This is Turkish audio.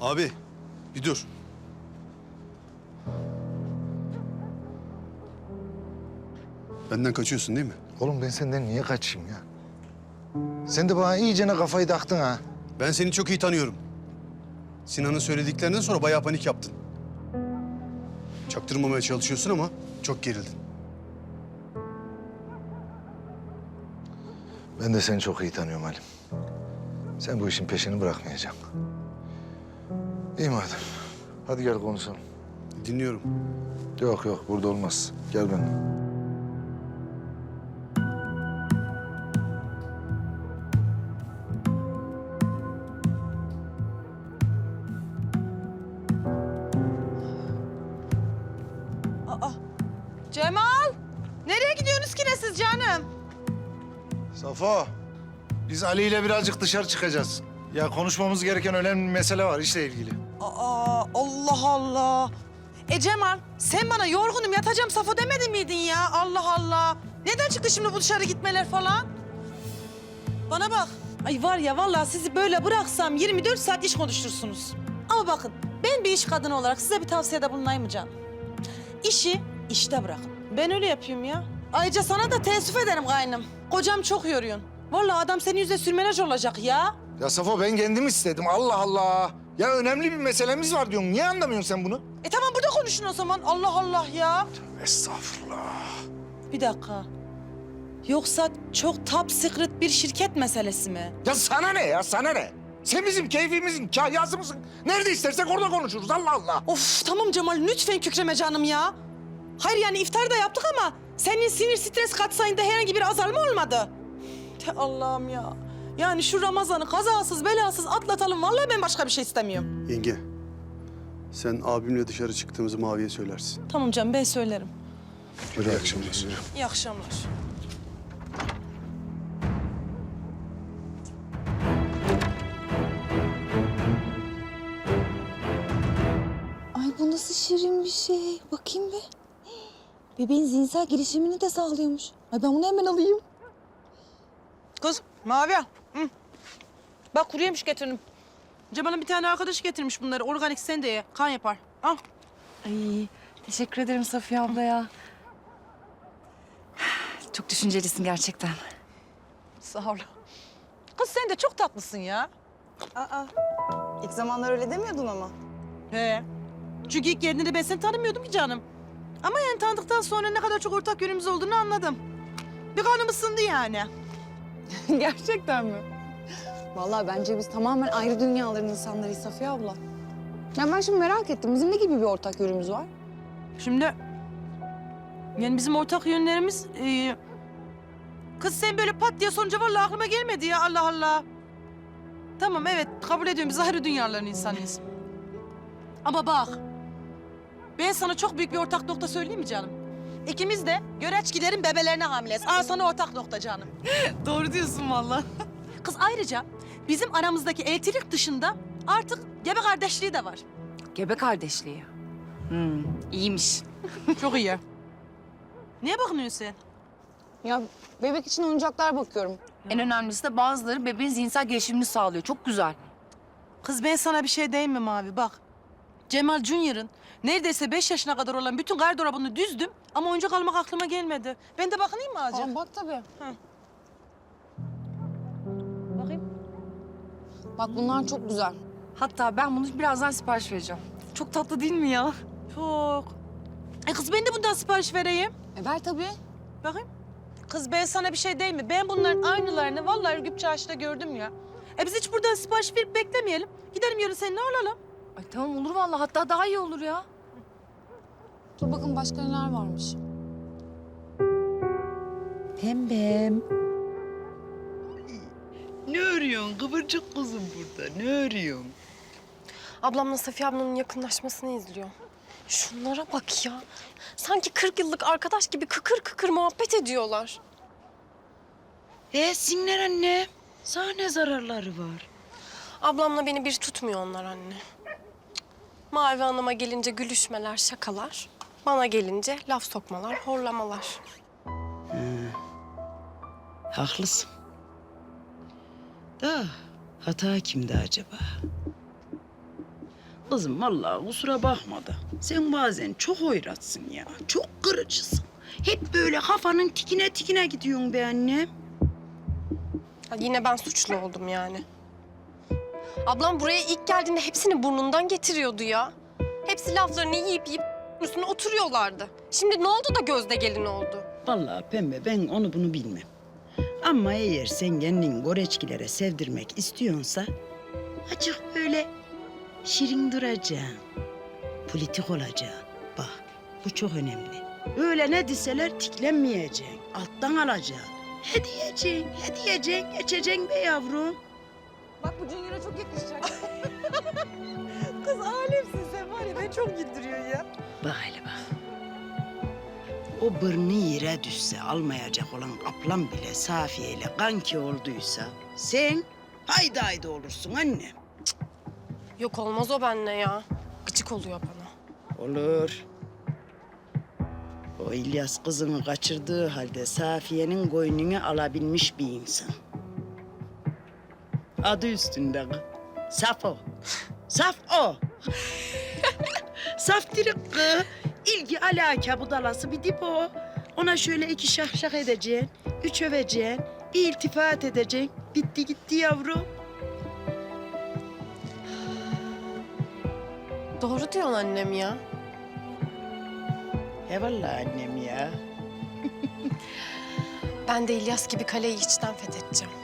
Abi bir dur. Benden kaçıyorsun değil mi? Oğlum ben senden niye kaçayım ya? Sen de bana iyicene kafayı taktın ha. Ben seni çok iyi tanıyorum. Sinan'ın söylediklerinden sonra bayağı panik yaptın. Çaktırmamaya çalışıyorsun ama çok gerildin. Ben de seni çok iyi tanıyorum Halim. Sen bu işin peşini bırakmayacaksın. İyi madem. Hadi gel konuşalım. Dinliyorum. Yok yok burada olmaz. Gel benimle. Cemal! Nereye gidiyorsunuz ki ne siz canım? Safo. Biz Ali ile birazcık dışarı çıkacağız. Ya konuşmamız gereken önemli bir mesele var işle ilgili. Aa, Allah Allah. E Cemal, sen bana yorgunum yatacağım Safo demedin miydin ya? Allah Allah. Neden çıktı şimdi bu dışarı gitmeler falan? Bana bak. Ay var ya vallahi sizi böyle bıraksam 24 saat iş konuşursunuz. Ama bakın ben bir iş kadını olarak size bir tavsiyede bulunayım mı canım? İşi işte bırakın. Ben öyle yapıyorum ya. Ayrıca sana da teessüf ederim kaynım. Kocam çok yoruyorsun. Vallahi adam senin yüzüne sürmenaj olacak ya. Ya Safo ben kendim istedim. Allah Allah. Ya önemli bir meselemiz var diyorum. Niye anlamıyorsun sen bunu? E tamam burada konuşun o zaman. Allah Allah ya. Estağfurullah. Bir dakika. Yoksa çok top secret bir şirket meselesi mi? Ya sana ne ya sana ne? Sen bizim keyfimizin kahyası mısın? Nerede istersek orada konuşuruz Allah Allah. Of tamam Cemal lütfen kükreme canım ya. Hayır yani iftar da yaptık ama senin sinir stres katsayında herhangi bir azalma olmadı. Te Allah'ım ya. Yani şu Ramazan'ı kazasız belasız atlatalım. Vallahi ben başka bir şey istemiyorum. Yenge, sen abimle dışarı çıktığımızı Mavi'ye söylersin. Tamam canım ben söylerim. Yürü akşamlar. İyi akşamlar. Ay bu nasıl şirin bir şey. Bakayım bir. Bebeğin zihinsel gelişimini de sağlıyormuş. Ay ben bunu hemen alayım. Kız Mavi al. Hı. Bak kuru yemiş getirdim. Cemal'in bir tane arkadaşı getirmiş bunları. Organik sen de ye. Kan yapar. Al. Ay teşekkür ederim Safiye abla ya. Çok düşüncelisin gerçekten. Sağ ol. Kız sen de çok tatlısın ya. Aa, ilk zamanlar öyle demiyordun ama. He. Çünkü ilk geldiğinde ben seni tanımıyordum ki canım. Ama yani tanıdıktan sonra ne kadar çok ortak yönümüz olduğunu anladım. Bir kanım ısındı yani. Gerçekten mi? Vallahi bence biz tamamen ayrı dünyaların insanlarıyız Safiye abla. Ya ben şimdi merak ettim. Bizim ne gibi bir ortak yönümüz var? Şimdi yani bizim ortak yönlerimiz... e, kız sen böyle pat diye sorunca vallahi aklıma gelmedi ya Allah Allah. Tamam evet kabul ediyorum biz ayrı dünyaların insanıyız. Ama bak ben sana çok büyük bir ortak nokta söyleyeyim mi canım? İkimiz de göreçkilerin bebelerine hamileyiz. Aa sana ortak nokta canım. Doğru diyorsun vallahi. Kız ayrıca bizim aramızdaki eltilik dışında artık gebe kardeşliği de var. Gebe kardeşliği. Hmm, iyiymiş. Çok iyi. Niye bakmıyorsun sen? Ya bebek için oyuncaklar bakıyorum. En önemlisi de bazıları bebeğin zihinsel gelişimini sağlıyor. Çok güzel. Kız ben sana bir şey diyeyim mi Mavi? Bak. Cemal Junior'ın neredeyse beş yaşına kadar olan bütün gardırobunu düzdüm ama oyuncak almak aklıma gelmedi. Ben de bakayım mı azıcık? Aa, bak tabii. Bakayım. Bak bunlar çok güzel. Hatta ben bunu birazdan sipariş vereceğim. Çok tatlı değil mi ya? Çok. E kız ben de bundan sipariş vereyim. E ver tabii. Bakayım. Kız ben sana bir şey diyeyim mi? Ben bunların aynılarını vallahi Ürgüp Çarşı'da gördüm ya. E biz hiç buradan sipariş verip beklemeyelim. Gidelim yarın seninle alalım. Ay tamam olur vallahi. Hatta daha iyi olur ya. Dur bakın başka neler varmış. Pembem. Ne örüyorsun kıvırcık kızım burada? Ne örüyorsun? Ablamla Safiye ablanın yakınlaşmasını izliyor. Şunlara bak ya. Sanki 40 yıllık arkadaş gibi kıkır kıkır muhabbet ediyorlar. E sinler anne. Sana ne zararları var? Ablamla beni bir tutmuyor onlar anne. Mavi Hanım'a gelince gülüşmeler, şakalar. Bana gelince laf sokmalar, horlamalar. Haklısın. Da hata kimde acaba? Kızım vallahi kusura bakma da. Sen bazen çok hoyratsın ya. Çok kırıcısın. Hep böyle kafanın tikine tikine gidiyorsun be annem. Ha, Yine ben suçlu oldum yani. Ablam buraya ilk geldiğinde hepsini burnundan getiriyordu ya. Hepsi laflarını yiyip yiyip üstüne oturuyorlardı. Şimdi ne oldu da gözde gelin oldu? Vallahi pembe ben onu bunu bilmem. Ama eğer sen kendini goreçkilere sevdirmek istiyorsa... ...acık böyle şirin duracaksın. Politik olacaksın. Bak bu çok önemli. Öyle ne deseler tiklenmeyeceksin. Alttan alacaksın. He diyeceksin, he geçeceksin be yavrum. Bak bu Junior'a çok yakışacak. Kız alemsin sen var ya beni çok güldürüyor ya. Bak hele bak. O bırnı yere düşse almayacak olan kaplan bile Safiye ile kanki olduysa... ...sen haydi haydi olursun anne. Yok olmaz o benle ya. Gıcık oluyor bana. Olur. O İlyas kızını kaçırdığı halde Safiye'nin koynunu alabilmiş bir insan. Adı üstünde. Saf o. Saf o. Saf dirik kız. İlgi alaka budalası bir dip o. Ona şöyle iki şahşak edeceksin, üç öveceksin, bir iltifat edeceksin. Bitti gitti yavrum. Doğru diyorsun annem ya. He vallahi annem ya. Ben de İlyas gibi kaleyi içten fethedeceğim.